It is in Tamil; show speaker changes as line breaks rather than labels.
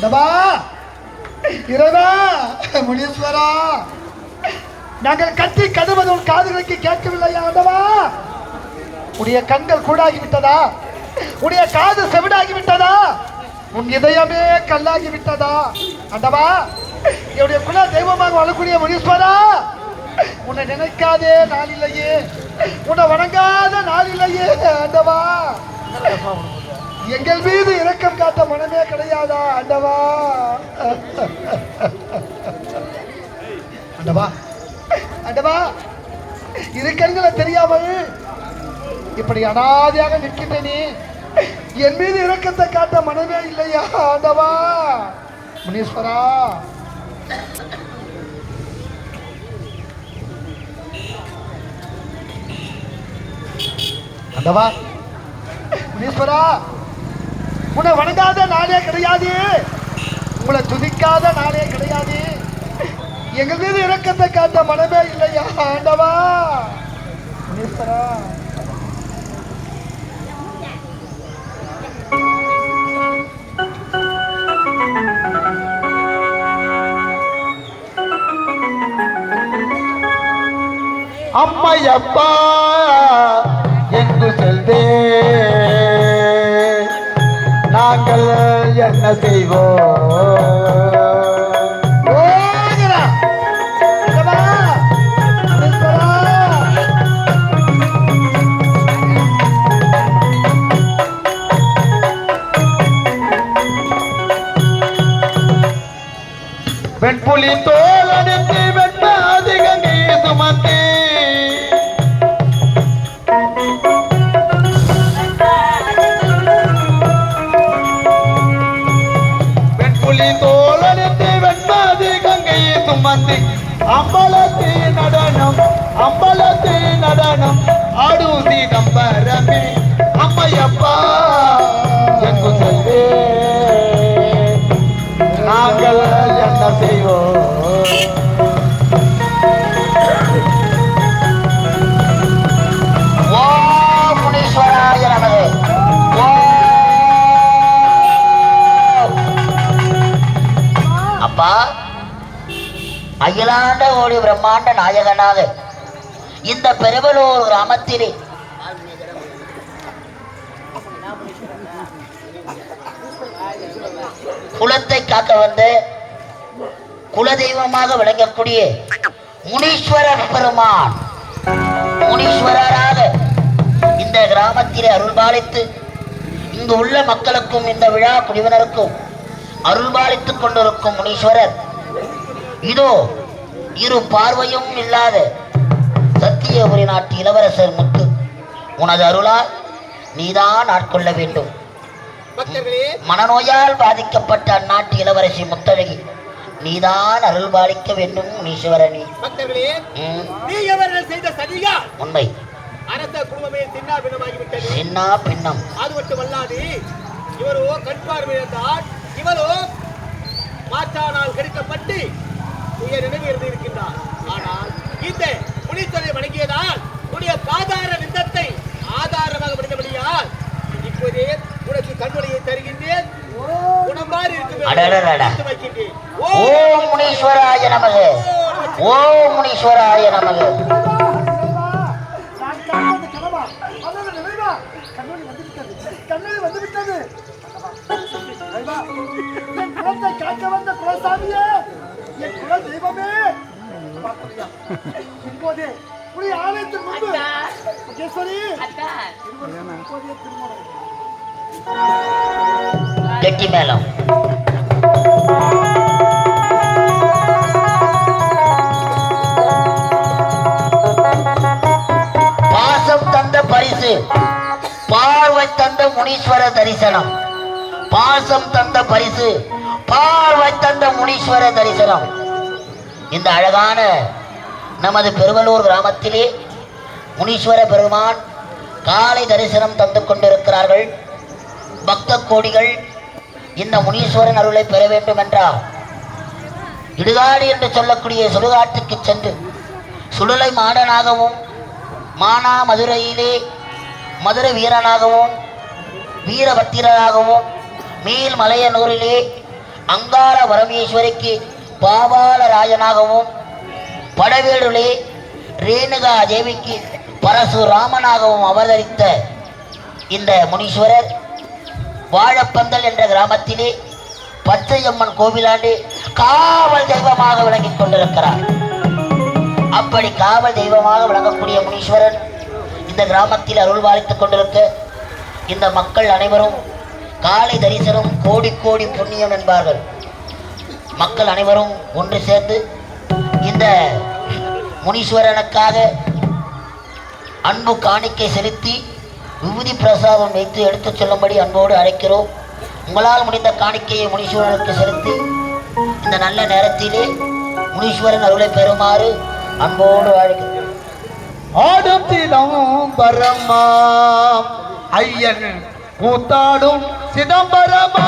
ஆண்டவா இரவா முனீஸ்வரா! நாங்கள் கட்டி கதவது உன் காதுகளுக்கு கேட்கவில்லையா ஆண்டவா உடைய கண்கள் கூடாகி விட்டதா உடைய காது செவிடாகி விட்டதா உன் இதயமே கல்லாகி விட்டதா ஆண்டவா என்னுடைய குல தெய்வமாக வாழக்கூடிய முனீஸ்வரா! உன்னை நினைக்காதே நாள் இல்லையே உன்னை வணங்காத நாள் இல்லையே ஆண்டவா எங்கள் மீது இரக்கம் காட்ட மனமே கிடையாதா அண்டவா? அண்டவா? அண்டவா? இரு கண்களை தெரியாமல் இப்படி அனாதையாக நீ. என் மீது இரக்கத்தை காட்ட மனமே இல்லையா ஆண்டவா முனீஸ்வரா. ஆண்டவா முனீஸ்வரா. உன்னை வணங்காத நாளே கிடையாது. உங்களை துதிக்காத நாளே கிடையாது. எங்க மீது இறக்கத்தை காட்ட மனமே இல்லையா ஆண்டவா? முனீஸ்வரா
அம்மையப்பா எங்கு செல்வே என்ன செய்வோம்
ஓங்கடா. ஆண்டவா, முனீஸ்வரா.
வெண்புலி தோல் அணிந்து வெண்ப அதிகங்கை அம்பலத்தி
பிரம்மாண்ட நாயகனாக. இந்த பெருவலூர் கிராமத்திலே. குலத்தை காக்க வந்த குலதெய்வமாக விளங்கக்கூடிய முனீஸ்வரர் பெருமான். முனீஸ்வரராக இந்த கிராமத்திலே அருள்பாலித்து இங்கு உள்ள மக்களுக்கும் இந்த விழா குடிவினருக்கும் அருள்பாலித்துக் கொண்டிருக்கும் முனீஸ்வரர். இதோ இரு பார்வையும் இல்லாத சத்தியபுரி நாட்டு இளவரசர் முத்து உனது அருளால் நீதான் ஆட்கொள்ள வேண்டும். மனநோயால் பாதிக்கப்பட்ட அந்நாட்டு இளவரசி முத்தழகி நீதான் அருள் பாலிக்க வேண்டும்
சதியா?
உண்மை.
அரச குடும்பமே சின்னா பின்னமாகிவிட்டது.
சின்ன பின்னம்.
அது மட்டுமல்லாது இவரோ கண் பார்வையிழந்தார் இவரோ மாற்றானால் கெடுக்கப்பட்டு உயர் நினைவு இருக்கின்றார். ஆனால் இந்த முனீஸ்வரை வணங்கியதால் உடைய பாதார விந்தத்தை ஆதாரமாக முடிந்தபடியால் இப்போதே உனக்கு கண்மொழியை தருகின்றேன். குணமாறி வைக்கின்றேன்.
ஓம் முனீஸ்வராய நமக. ஓம் முனீஸ்வராய நமக.
பார்க்கலையா? இப்போதே உடைய ஆலயத்தின் முன்பு மகேஸ்வரி, இருவருக்கும் இப்போதே திருமணம்.
கெட்டி மேளம். பாசம் தந்த பரிசு. பார்வை தந்த முனீஸ்வர தரிசனம். பாசம் தந்த பரிசு. பார்வை தந்த முனீஸ்வர தரிசனம். இந்த அழகான நமது பெருவலூர் கிராமத்திலே முனீஸ்வர பெருமான் காலை தரிசனம் தந்து கொண்டிருக்கிறார்கள். பக்த கோடிகள் இந்த முனீஸ்வரன் அருளை பெற வேண்டும் என்றால் இடுகாடு என்று சொல்லக்கூடிய சுடுகாட்டுக்கு சென்று சுடலை மாடனாகவும் மானா மதுரையிலே மதுரை வீரனாகவும் வீரபத்திரனாகவும் மேல் மலையனூரிலே அங்காள பரமேஸ்வரிக்கு பாபால ராஜனாகவும் படவேடுலே ரேணுகா தேவிக்கு பரசுராமனாகவும் அவதரித்த இந்த முனீஸ்வரர் வாழப்பந்தல் என்ற கிராமத்திலே பச்சையம்மன் கோவிலாண்டு காவல் தெய்வமாக விளங்கிக் கொண்டிருக்கிறார். அப்படி காவல் தெய்வமாக விளங்கக்கூடிய முனீஸ்வரன் இந்த கிராமத்தில் அருள் வாழித்துக் கொண்டிருக்க இந்த மக்கள் அனைவரும் காலை தரிசனம் கோடி கோடி புண்ணியம் என்பார்கள். மக்கள் அனைவரும் ஒன்று சேர்ந்து இந்த முனீஸ்வரனுக்காக அன்பு காணிக்கை செலுத்தி விபூதி பிரசாதம் வைத்து எடுத்துச் செல்லும்படி அன்போடு அழைக்கிறோம். உங்களால் முடிந்த காணிக்கையை முனீஸ்வரனுக்கு செலுத்தி இந்த நல்ல நேரத்திலே முனீஸ்வரன் அருளை பெறுமாறு அன்போடு அழைக்கிறோம்
ஆடும் சிதம்பரமா ஐயன் கூத்தாடும் சிதம்பரமா